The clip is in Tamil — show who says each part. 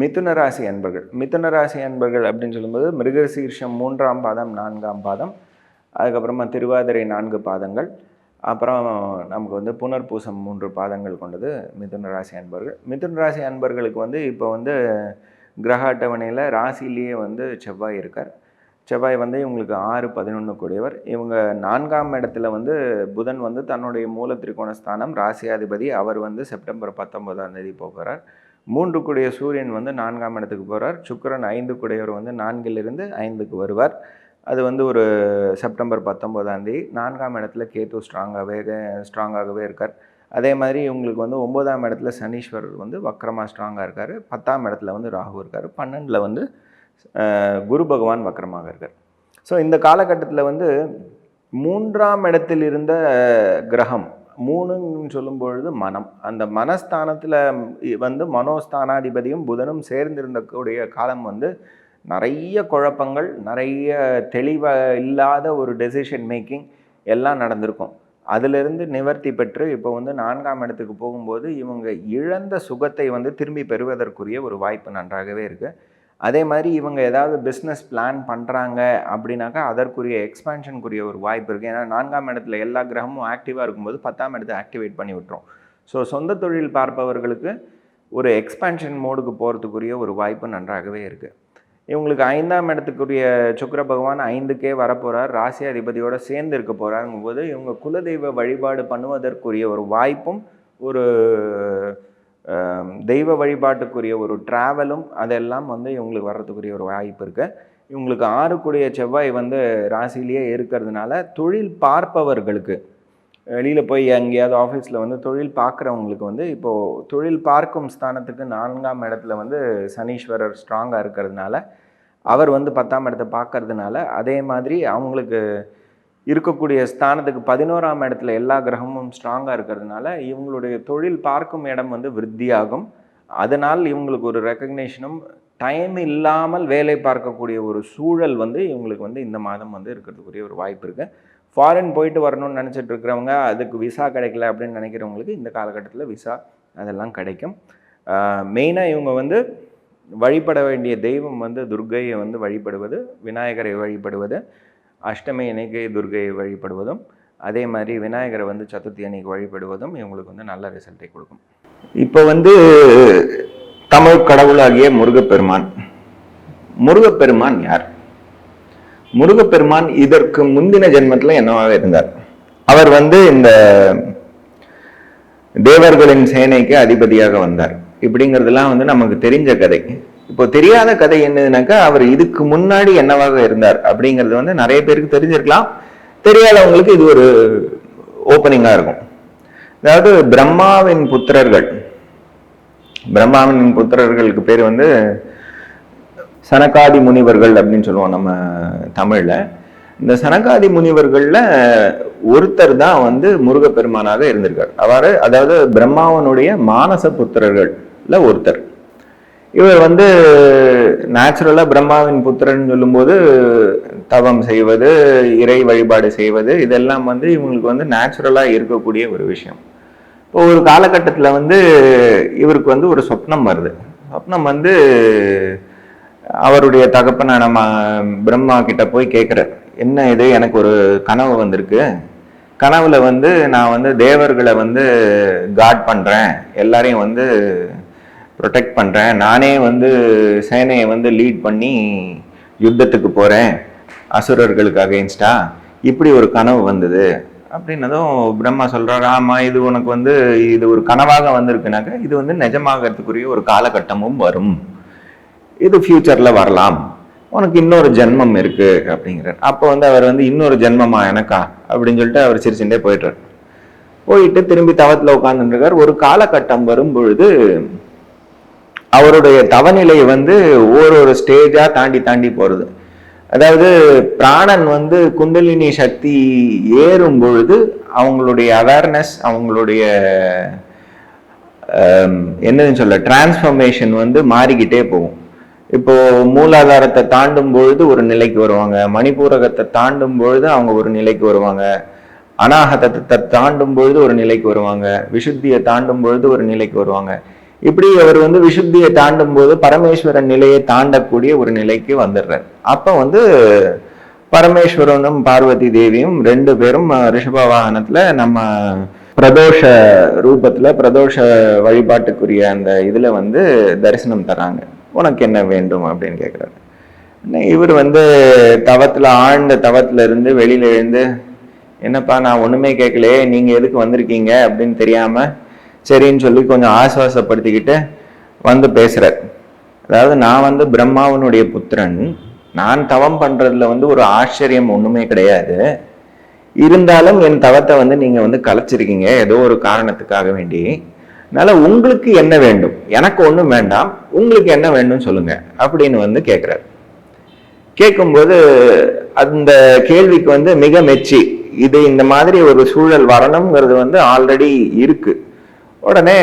Speaker 1: மிதுன ராசி அன்பர்கள். மிதுன ராசி அன்பர்கள் அப்படின்னு சொல்லும்போது மிருகசீர்ஷம் மூன்றாம் பாதம் நான்காம் பாதம். அதுக்கப்புறமா திருவாதிரை நான்கு பாதங்கள். அப்புறம் நமக்கு வந்து புனர்பூசம் மூன்று பாதங்கள் கொண்டது மிதுன ராசி அன்பர்கள். மிதுன ராசி அன்பர்களுக்கு வந்து இப்போ வந்து கிரக அட்டவணையில் ராசிலேயே வந்து செவ்வாய் இருக்கார். செவ்வாய் வந்து இவங்களுக்கு ஆறு பதினொன்று கூடியவர். இவங்க நான்காம் இடத்துல வந்து புதன் வந்து தன்னுடைய மூல திரிகோண ஸ்தானம் ராசியாதிபதி. அவர் வந்து செப்டம்பர் பத்தொன்பதாம் தேதி போகிறார். மூன்று கூடிய சூரியன் வந்து நான்காம் இடத்துக்கு போகிறார் சுக்கிரன் ஐந்து கூடையவர் வந்து நான்கிலிருந்து ஐந்துக்கு வருவார். அது வந்து ஒரு செப்டம்பர் பத்தொம்போதாம் தேதி. நான்காம் இடத்துல கேத்து ஸ்ட்ராங்காகவே ஸ்ட்ராங்காகவே இருக்கார். அதே மாதிரி இவங்களுக்கு வந்து ஒம்போதாம் இடத்துல சனீஸ்வரர் வந்து வக்கரமாக ஸ்ட்ராங்காக இருக்கார். பத்தாம் இடத்துல வந்து ராகு இருக்கார். பன்னெண்டில் வந்து குரு பகவான் வக்கரமாக இருக்கார். ஸோ இந்த காலகட்டத்தில் வந்து மூன்றாம் இடத்தில் இருந்த கிரகம் மூணுன்னு சொல்லும் பொழுது மனம். அந்த மனஸ்தானத்தில் வந்து மனோஸ்தானாதிபதியும் புதனும் சேர்ந்திருந்தக்கூடிய காலம் வந்து நிறைய குழப்பங்கள் நிறைய தெளிவாக இல்லாத ஒரு டெசிஷன் மேக்கிங் எல்லாம் நடந்திருக்கும். அதிலிருந்து நிவர்த்தி பெற்று இப்போ வந்து நான்காம் இடத்துக்கு போகும்போது இவங்க இழந்த சுகத்தை வந்து திரும்பி பெறுவதற்குரிய ஒரு வாய்ப்பு நன்றாகவே இருக்குது அதே மாதிரி இவங்க ஏதாவது பிஸ்னஸ் பிளான் பண்ணுறாங்க அப்படின்னாக்கா அதற்குரிய எக்ஸ்பேன்ஷனுக்குரிய ஒரு வாய்ப்பு இருக்குது ஏன்னா நான்காம் இடத்துல எல்லா கிரகமும் ஆக்டிவாக இருக்கும்போது பத்தாம் இடத்தை ஆக்டிவேட் பண்ணி விட்டுரும். ஸோ சொந்த தொழில் பார்ப்பவர்களுக்கு ஒரு எக்ஸ்பேன்ஷன் மோடுக்கு போகிறதுக்குரிய ஒரு வாய்ப்பு நன்றாகவே இருக்குது இவங்களுக்கு ஐந்தாம் இடத்துக்குரிய சுக்கிர பகவான் ஐந்துக்கே வரப்போகிறார் ராசி அதிபதியோடு சேர்ந்து இருக்க போகிறாருங்கும் போது இவங்க குலதெய்வ வழிபாடு பண்ணுவதற்குரிய ஒரு வாய்ப்பும் ஒரு தெய்வ வழிபாட்டுக்குரிய ஒரு ட்ராவலும் அதெல்லாம் வந்து இவங்களுக்கு வர்றதுக்குரிய ஒரு வாய்ப்பு இருக்குது இவங்களுக்கு ஆறுக்குடைய செவ்வாய் வந்து ராசிலேயே இருக்கிறதுனால தொழில் பார்ப்பவர்களுக்கு வெளியில் போய் எங்கேயாவது ஆஃபீஸில் வந்து தொழில் பார்க்குறவங்களுக்கு வந்து இப்போது தொழில் பார்க்கும் ஸ்தானத்துக்கு நான்காம் இடத்துல வந்து சனீஸ்வரர் ஸ்ட்ராங்காக இருக்கிறதுனால அவர் வந்து பத்தாம் இடத்தை பார்க்கறதுனால அதே மாதிரி அவங்களுக்கு இருக்கக்கூடிய ஸ்தானத்துக்கு பதினோராம் இடத்துல எல்லா கிரகமும் ஸ்ட்ராங்காக இருக்கிறதுனால இவங்களுடைய தொழில் பார்க்கும் இடம் வந்து விருத்தியாகும். அதனால் இவங்களுக்கு ஒரு ரெக்கக்னேஷனும் டைம் இல்லாமல் வேலை பார்க்கக்கூடிய ஒரு சூழல் வந்து இவங்களுக்கு வந்து இந்த மாதம் வந்து இருக்கிறதுக்குரிய ஒரு வாய்ப்பு இருக்குது ஃபாரின் போயிட்டு வரணும்னு நினச்சிட்டு இருக்கிறவங்க அதுக்கு விசா கிடைக்கல அப்படின்னு நினைக்கிறவங்களுக்கு இந்த காலகட்டத்தில் விசா அதெல்லாம் கிடைக்கும். மெயினாக இவங்க வந்து வழிபட வேண்டிய தெய்வம் வந்து துர்க்கையை வந்து வழிபடுவது விநாயகரை வழிபடுவது அஷ்டமி அன்னைக்கு துர்கையை வழிபடுவதும் அதே மாதிரி விநாயகரை வந்து சதுர்த்தி அன்னைக்கு வழிபடுவதும் இவங்களுக்கு வந்து நல்ல ரிசல்ட்டை கொடுக்கும். இப்போ வந்து தமிழ் கடவுளாகிய முருகப்பெருமான். முருகப்பெருமான் யார்? முருகப்பெருமான் இதற்கு முந்தின ஜென்மத்துல என்னவாக இருந்தார்? அவர் வந்து இந்த தேவர்களின் சேனைக்கு அதிபதியாக வந்தார். இப்படிங்கிறதுலாம் வந்து நமக்கு தெரிஞ்ச கதை. இப்போ தெரியாத கதை என்னதுனாக்கா அவர் இதுக்கு முன்னாடி என்னவாக இருந்தார் அப்படிங்கிறது வந்து நிறைய பேருக்கு தெரிஞ்சிருக்கலாம். தெரியாதவங்களுக்கு இது ஒரு ஓப்பனிங்காக இருக்கும். அதாவது பிரம்மாவின் புத்திரர்கள் பிரம்மாவின் புத்திரர்களுக்கு பேர் வந்து சனகாதி முனிவர்கள் அப்படின்னு சொல்லுவோம் நம்ம தமிழில். இந்த சனகாதி முனிவர்களில் ஒருத்தர் தான் வந்து முருகப்பெருமானாக இருந்திருக்கார். அவர் அதாவது பிரம்மாவனுடைய மானச புத்திரர்களில் ஒருத்தர். இவர் வந்து நேச்சுரலா பிரம்மாவின் புத்திரன் சொல்லும்போது தவம் செய்வது இறை வழிபாடு செய்வது இதெல்லாம் வந்து இவங்களுக்கு வந்து நேச்சுரலா இருக்கக்கூடிய ஒரு விஷயம். இப்போ ஒரு காலகட்டத்தில் வந்து இவருக்கு வந்து ஒரு சொப்னம் வருது. சொப்னம் வந்து அவருடைய தகப்பனான நம்ம பிரம்மா கிட்ட போய் கேட்குறார் என்ன இது? எனக்கு ஒரு கனவு வந்திருக்கு. கனவுல வந்து நான் வந்து தேவர்களை வந்து காட் பண்றேன். எல்லாரையும் வந்து ப்ரொடெக்ட் பண்ணுறேன் நானே வந்து சேனையை வந்து லீட் பண்ணி யுத்தத்துக்கு போகிறேன் அசுரர்களுக்கு அகெயின்ஸ்டா இப்படி ஒரு கனவு வந்தது. அப்படின்னதும் பிரம்மா சொல்கிறார் ஆமாம் இது உனக்கு வந்து இது ஒரு கனவாக வந்திருக்குனாக்க இது வந்து நிஜமாகறதுக்குரிய ஒரு காலகட்டமும் வரும். இது ஃப்யூச்சரில் வரலாம். உனக்கு இன்னொரு ஜென்மம் இருக்குது அப்படிங்கிறார். அப்போ வந்து அவர் வந்து இன்னொரு ஜென்மமா எனக்கா? அப்படின்னு சொல்லிட்டு அவர் சிரிச்சுட்டே போயிட்டார். போயிட்டு திரும்பி தவத்தில் உட்காந்துருக்கார் ஒரு காலகட்டம் வரும் பொழுது அவருடைய தவநிலை வந்து ஒரு ஒரு ஸ்டேஜா தாண்டி தாண்டி போறது. அதாவது பிராணன் வந்து குண்டலினி சக்தி ஏறும் பொழுது அவங்களுடைய அவேர்னஸ் அவங்களுடைய என்னன்னு சொல்ல டிரான்ஸ்ஃபர்மேஷன் வந்து மாறிக்கிட்டே போகும். இப்போ மூலாதாரத்தை தாண்டும் பொழுது ஒரு நிலைக்கு வருவாங்க. மணிப்பூரகத்தை தாண்டும் பொழுது அவங்க ஒரு நிலைக்கு வருவாங்க. அனாகதத்தை தாண்டும் பொழுது ஒரு நிலைக்கு வருவாங்க. விசுத்தியை தாண்டும் பொழுது ஒரு நிலைக்கு வருவாங்க. இப்படி அவர் வந்து விசுத்தியை தாண்டும் போது பரமேஸ்வரன் நிலையை தாண்டக்கூடிய ஒரு நிலைக்கு வந்துடுறார். அப்ப வந்து பரமேஸ்வரனும் பார்வதி தேவியும் ரெண்டு பேரும் ரிஷப வாகனத்துல நம்ம பிரதோஷ ரூபத்துல பிரதோஷ வழிபாட்டுக்குரிய அந்த இதுல வந்து தரிசனம் தராங்க. உனக்கு என்ன வேண்டும் அப்படின்னு கேட்குறாரு இவர் வந்து தவத்துல ஆழ்ந்த தவத்துல இருந்து வெளியில எழுந்து என்னப்பா நான் ஒண்ணுமே கேட்கலையே நீங்க எதுக்கு வந்திருக்கீங்க? அப்படின்னு தெரியாம சரின்னு சொல்லி கொஞ்சம் ஆசுவாசப்படுத்திக்கிட்டு வந்து பேசுகிறார் அதாவது நான் வந்து பிரம்மாவனுடைய புத்திரன். நான் தவம் பண்ணுறதுல வந்து ஒரு ஆச்சரியம் ஒன்றுமே கிடையாது. இருந்தாலும் என் தவத்தை வந்து நீங்கள் வந்து கலைச்சிருக்கீங்க. ஏதோ ஒரு காரணத்துக்காக வேண்டி. அதனால உங்களுக்கு என்ன வேண்டும்? எனக்கு ஒன்றும் வேண்டாம். உங்களுக்கு என்ன வேண்டும் சொல்லுங்க. அப்படின்னு வந்து கேட்குறாரு கேட்கும்போது அந்த கேள்விக்கு வந்து மிக மெச்சி. இது இந்த மாதிரி ஒரு சூழல் வரணுங்கிறது வந்து ஆல்ரெடி இருக்குது உடனே